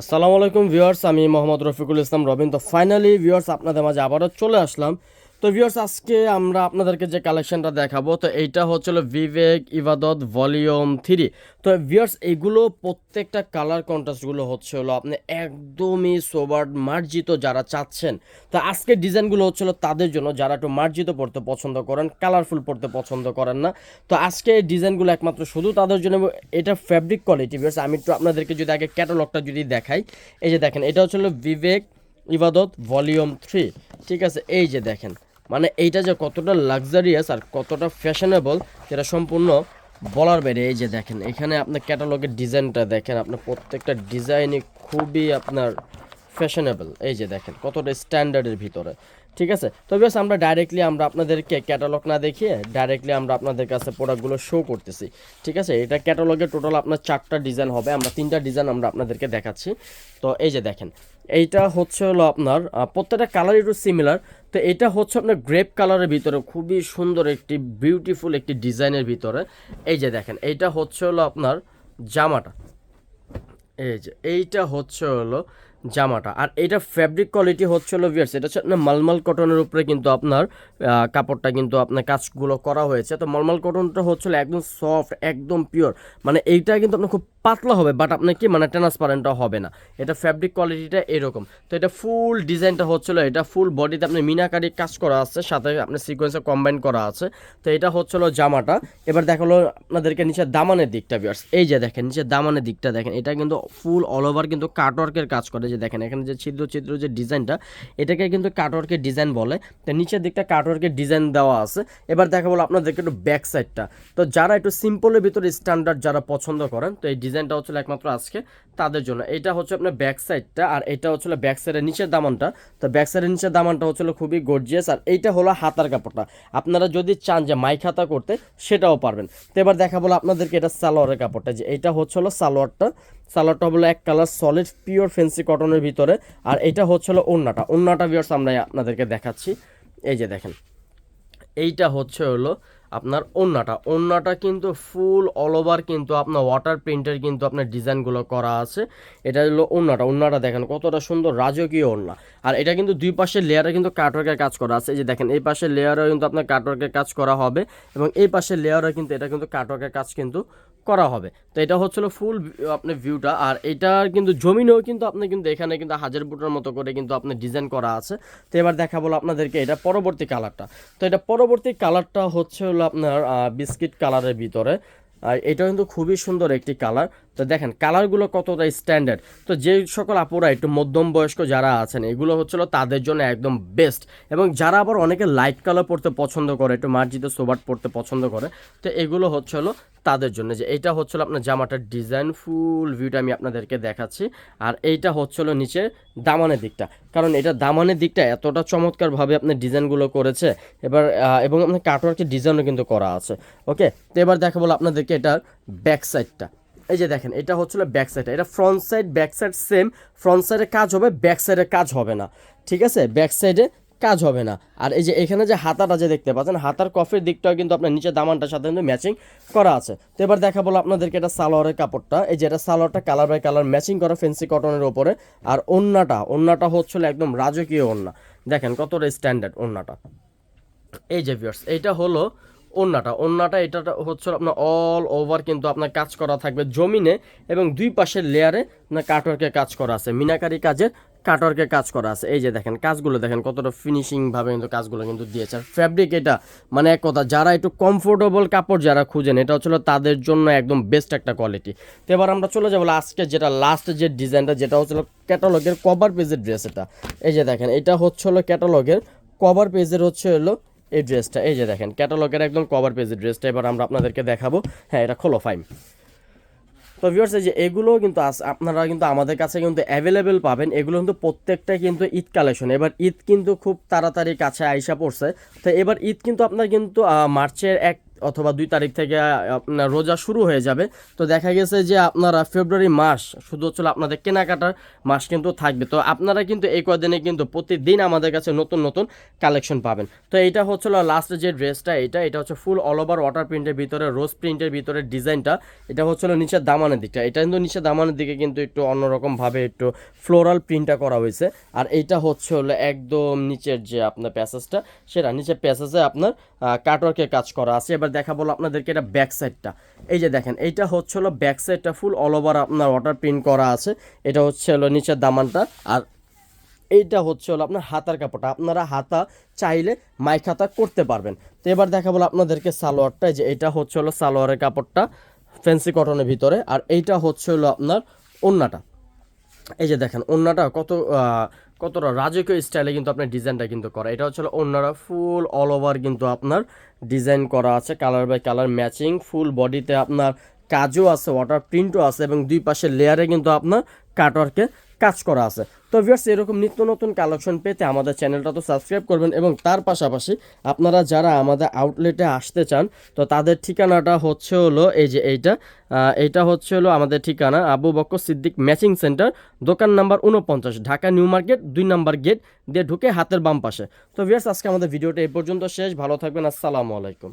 আসসালামু আলাইকুম ভিউয়ার্স, আমি মোহাম্মদ রফিকুল ইসলাম রবিন। তো ফাইনালি ভিউয়ার্স, আপনাদের মাঝে আবারও চলে আসলাম। তো ভিউয়ার্স আজকে আমরা আপনাদেরকে যে কালেকশনটা দেখাবো, তো এইটা হচ্ছিল বিবেক ইবাদত ভলিউম থ্রি তো ভিউয়ার্স এইগুলো প্রত্যেকটা কালার কন্ট্রাস্টগুলো হচ্ছে হলো আপনি একদমই সোবার মার্জিত যারা চাচ্ছেন। তো আজকে ডিজাইনগুলো হচ্ছিল তাদের জন্য, যারা একটু মার্জিত পড়তে পছন্দ করেন কালারফুল পড়তে পছন্দ করেন না। তো আজকে ডিজাইনগুলো একমাত্র শুধু তাদের জন্য এটা ফ্যাব্রিক কোয়ালিটি ভিউয়ার্স আমি একটু আপনাদেরকে যদি আগে ক্যাটালগটা যদি দেখাই, এই যে দেখেন, এটা হচ্ছিল বিবেক ইবাদত ভলিউম থ্রি ঠিক আছে, এই যে দেখেন। মানে এইটা যে কতটা লাক্সারিয়াস আর কতটা ফ্যাশনেবল সেটা সম্পূর্ণ বলার বাইরে। এই যে দেখেন, এখানে আপনার ক্যাটালগের ডিজাইনটা দেখেন, আপনার প্রত্যেকটা ডিজাইনই খুবই আপনার ফ্যাশনেবল এই যে দেখেন, কতটা স্ট্যান্ডার্ডের ভিতরে। ঠিক আছে? তো বেশ আমরা ডাইরেক্টলি আমরা আপনাদেরকে ক্যাটালগ না দেখিয়ে ডাইরেক্টলি আমরা আপনাদের কাছে প্রোডাক্টগুলো শো করতেছি। ঠিক আছে? এটা ক্যাটালগে টোটাল আপনার চারটা ডিজাইন হবে, আমরা তিনটা ডিজাইন আমরা আপনাদেরকে দেখাচ্ছি। তো এই যে দেখেন, এইটা হচ্ছে হলো আপনার প্রত্যেকটা কালার একটু সিমিলার তো এটা হচ্ছে আপনার গ্রেপ কালারের ভিতরে খুবই সুন্দর একটি বিউটিফুল একটি ডিজাইনের ভিতরে। এই যে দেখেন, এইটা হচ্ছে হলো আপনার জামাটা। এই যে, এইটা হচ্ছে হলো জামাটা। আর এটা ফ্যাব্রিক কোয়ালিটি হচ্ছে হলো ভিয়ার্স এটা হচ্ছে আপনার মালমাল কটনের উপরে কিন্তু আপনার কাপড়টা কিন্তু আপনার কাজগুলো করা হয়েছে। তো মালমাল কটনটা হচ্ছে একদম সফট একদম পিওর মানে এইটা কিন্তু আপনার খুব পাতলা হবে বাট আপনার কি মানে ট্রান্সপারেন্টও হবে না। এটা ফ্যাব্রিক কোয়ালিটিটা এরকম। তো এটা ফুল ডিজাইনটা হচ্ছিল এটা ফুল বডিতে আপনি মিনাকারি কাজ করা আছে, সাথে আপনার সিকোয়েন্সে কম্বাইন করা আছে। তো এটা হচ্ছিল জামাটা। এবার দেখাল আপনাদেরকে নিচে দামানের দিকটা বিয়ার্স এই যে দেখেন, নিচে দামানের দিকটা দেখেন, এটা কিন্তু ফুল অল ওভার কিন্তু কাটওয়ার্কের কাজ করে, যে দেখেন, এখানে যে ছিদ্র ছিদ্র যে ডিজাইনটা, এটাকে কিন্তু কাটওয়ার্কের ডিজাইন বলে। তো নিচের দিকটা কাটওয়ার্কের ডিজাইন দেওয়া আছে। এবার দেখা বলো আপনাদেরকে একটু ব্যাক সাইডটা তো যারা একটু সিম্পলের ভিতরে স্ট্যান্ডার্ড যারা পছন্দ করেন, তো এই ডিজাইনটা হচ্ছিল একমাত্র আজকে তাদের জন্য। এটা হচ্ছে আপনার ব্যাক সাইডটা আর এটা হচ্ছিল ব্যাক সাইডের নিচের দামানটা। তো ব্যাক সাইডের নিচের দামানটা হচ্ছিল খুবই গর্জিয়াস আর এইটা হলো হাতার কাপড়টা। আপনারা যদি চান যে মাইক হাতা করতে, সেটাও পারবেন। তো এবার দেখা বলো আপনাদেরকে এটা সালোয়ারের কাপড়টা, যে এটা হচ্ছে হলো সালোয়ারটা। সালোয়ারটা হলো এক কালার সলিড পিওর ফেন্সি কটনের ভিতরে। আর এটা হচ্ছে হলো ওন্নাটা। ওন্নাটা বিয়ার্স আমরা আপনাদেরকে দেখাচ্ছি। এই যে দেখেন। এইটা হচ্ছে হলো আপনার ওন্নাটা। ওন্নাটা কিন্তু ফুল অল ওভার কিন্তু আপনার ওয়াটার প্রিন্টের কিন্তু আপনার ডিজাইনগুলো করা আছে। এটা হলো ওন্নাটা। ওন্নাটা দেখেন কতটা সুন্দর রাজকীয় ওন্না। আর এটা কিন্তু দুই পাশের লেয়ারে কিন্তু কাটওয়ার্কের কাজ করা আছে। এই যে দেখেন, এই পাশের লেয়ারেও কিন্তু আপনার কাটওয়ার্কের কাজ করা হবে। এবং এই পাশের লেয়ারে কিন্তু এটা কিন্তু কাটওয়ার্কের কাজ কিন্তু করা হবে। তো এটা হচ্ছিল ফুল আপনি ভিউটা আর এটার কিন্তু জমিনেও কিন্তু আপনি কিন্তু এখানে কিন্তু হাজার বুটার মতো করে কিন্তু আপনি ডিজাইন করা আছে। তো এবার দেখা বলো আপনাদেরকে এটা পরবর্তী কালারটা তো এটা পরবর্তী কালারটা হচ্ছে হলো আপনার বিস্কিট কালারের ভিতরে। আর এটা কিন্তু খুবই সুন্দর একটি কালার তো দেখেন কালারগুলো কতটা স্ট্যান্ডার্ড তো যে সকল আপুরা, একটু মধ্যম বয়স্ক যারা আছেন, এগুলো হচ্ছিল তাদের জন্য একদম বেস্ট এবং যারা আবার অনেকে লাইট কালার পড়তে পছন্দ করে, একটু মার্জিত সোবাট পড়তে পছন্দ করে, তো এগুলো হচ্ছিল তাদের জন্য। যে এটা হচ্ছিল আপনার জামাটার ডিজাইন ফুল ভিউটা আমি আপনাদেরকে দেখাচ্ছি। আর এইটা হচ্ছিল নিচে দামানের দিকটা। কারণ এটা দামানের দিকটা এতটা চমৎকারভাবে আপনার ডিজাইনগুলো করেছে। এবার এবং আপনার কাটওয়ার্কের ডিজাইনও কিন্তু করা আছে। ওকে তো এবার দেখা বলো আপনাদেরকে এটার ব্যাক সাইডটা এই যে দেখেন, এটা হচ্ছিল ব্যাক সাইড এটা front side back side same front সাইডে কাজ হবে ব্যাক সাইডে কাজ হবে না। ঠিক আছে? ব্যাক সাইডে কাজ হবে না। আর এই যে এখানে যে হাতাটা যে দেখতে পাচ্ছেন, হাতার কফের দিকটাও কিন্তু আপনার নিচে দামানটার সাথে কিন্তু ম্যাচিং করা আছে। তো এবার দেখা বলো আপনাদেরকে এটা সালোয়ারের কাপড়টা। এই যে এটা সালোয়ারটা কালার বাই কালার ম্যাচিং করা ফেন্সি কটনের ওপরে আর ওন্নাটা ওন্নাটা হচ্ছিল একদম রাজকীয় ওন্না। দেখেন কতটা স্ট্যান্ডার্ড ওন্নাটা। এই যে ভিউয়ার্স এইটা হলো ওন্নাটা ওন্নাটা এটা হচ্ছে আপনার অল ওভার কিন্তু আপনার কাজ করা থাকবে জমিনে এবং দুই পাশের লেয়ারে আপনার কাটওয়ার্কের কাজ করা আছে। মিনাকারি কাজের কাটওয়ার্কের কাজ করা আছে। এই যে দেখেন, কাজগুলো দেখেন, কতটা ফিনিশিং ভাবে কিন্তু কাজগুলো কিন্তু দিয়েছে। আর ফ্যাব্রিক এটা মানে এক কথা, যারা একটু কমফোর্টেবল কাপড় যারা খুঁজেন, এটা হচ্ছিল তাদের জন্য একদম বেস্ট একটা কোয়ালিটি তো এবার আমরা চলে যাব আজকে যেটা লাস্ট যে ডিজাইনটা যেটা হচ্ছিল ক্যাটালগের কভার পেজের ড্রেস এটা। এই যে দেখেন, এটা হচ্ছে হলো ক্যাটালগের কভার পেজের হচ্ছে হলো এই ড্রেসটা এই যে দেখেন ক্যাটালগের একদম কভার পেজের ড্রেসটা এবার আমরা আপনাদেরকে দেখাবো। হ্যাঁ এটা খোলো ফাইম তো ভিউয়ার্স এই যে এগুলো কিন্তু আপনারা কিন্তু আমাদের কাছে কিন্তু অ্যাভেলেবেল পাবেন। এগুলো কিন্তু প্রত্যেকটাই কিন্তু ঈদ কালেকশন এবার ঈদ কিন্তু খুব তাড়াতাড়ি কাছে আইসা পড়ছে। তো এবার ঈদ কিন্তু আপনার কিন্তু মার্চের এক অথবা দুই তারিখ থেকে আপনার রোজা শুরু হয়ে যাবে। তো দেখা গেছে যে আপনারা ফেব্রুয়ারি মাস শুধু হচ্ছে আপনাদের কেনাকাটার মাস কিন্তু থাকবে। তো আপনারা কিন্তু এই কদিনে কিন্তু প্রতিদিন আমাদের কাছে নতুন নতুন কালেকশন পাবেন। তো এইটা হচ্ছিল লাস্ট যে ড্রেসটা, এটা এটা হচ্ছে ফুল অল ওভার ওয়াটার প্রিন্টের ভিতরে রোজ প্রিন্টের ভিতরে ডিজাইনটা। এটা হচ্ছিল নিচের দামানের দিকটা। এটা কিন্তু নিচের দামানের দিকে কিন্তু একটু অন্যরকমভাবে একটু ফ্লোরাল প্রিন্টটা করা হয়েছে। আর এইটা হচ্ছে হলো একদম নিচের যে আপনার প্যাসেজটা সেটা নিচের প্যাসেজে আপনার কাটওয়ার্কের কাজ করা আছে। এবার দেখা বলো আপনাদেরকে এটা ব্যাক সাইডটা এই যে দেখেন, এইটা হচ্ছে হলো ব্যাক সাইডটা ফুল অল ওভার আপনার ওয়াটার প্রিন্ট করা আছে। এটা হচ্ছে হলো নিচের দামানটা। আর এইটা হচ্ছে হলো আপনার হাতার কাপড়টা। আপনারা হাতা চাইলে মাইক হাতা করতে পারবেন। তো এবার দেখা বলো আপনাদেরকে সালোয়ারটা। যে এটা হচ্ছে হলো সালোয়ারের কাপড়টা ফ্যান্সি কটনের ভিতরে। আর এইটা হচ্ছে হলো আপনার ওন্নাটা। এই যে দেখেন, ওন্নাটা কত কতটা রাজকীয় স্টাইলে কিন্তু আপনার ডিজাইনটা কিন্তু করা। এটা হচ্ছে অন্যরা ফুল অল ওভার কিন্তু আপনার ডিজাইন করা আছে colour by colour matching full বডিতে আপনার কাজও আছে ওয়াটার প্রিন্টও আছে এবং দুই পাশের লেয়ারে কিন্তু আপনার কাটওয়ার্কে কাজ করা আছে। তো ভিউয়ার্স এরকম নিত্য নতুন কালেকশন পেতে আমাদের চ্যানেলটা তো সাবস্ক্রাইব করবেন এবং তার পাশাপাশি আপনারা যারা আমাদের আউটলেটে আসতে চান, তো তাদের ঠিকানাটা হচ্ছে হলো এই যে এইটা এইটা হচ্ছে হলো আমাদের ঠিকানা আবু বক্ক সিদ্দিক ম্যাচিং সেন্টার দোকান নাম্বার উনপঞ্চাশ ঢাকা নিউ মার্কেট, দুই নাম্বার গেট দিয়ে ঢুকে হাতের বাম পাশে। তো ভিউয়ার্স আজকে আমাদের ভিডিওটা এই পর্যন্ত শেষ। ভালো থাকবেন, আসসালামু আলাইকুম।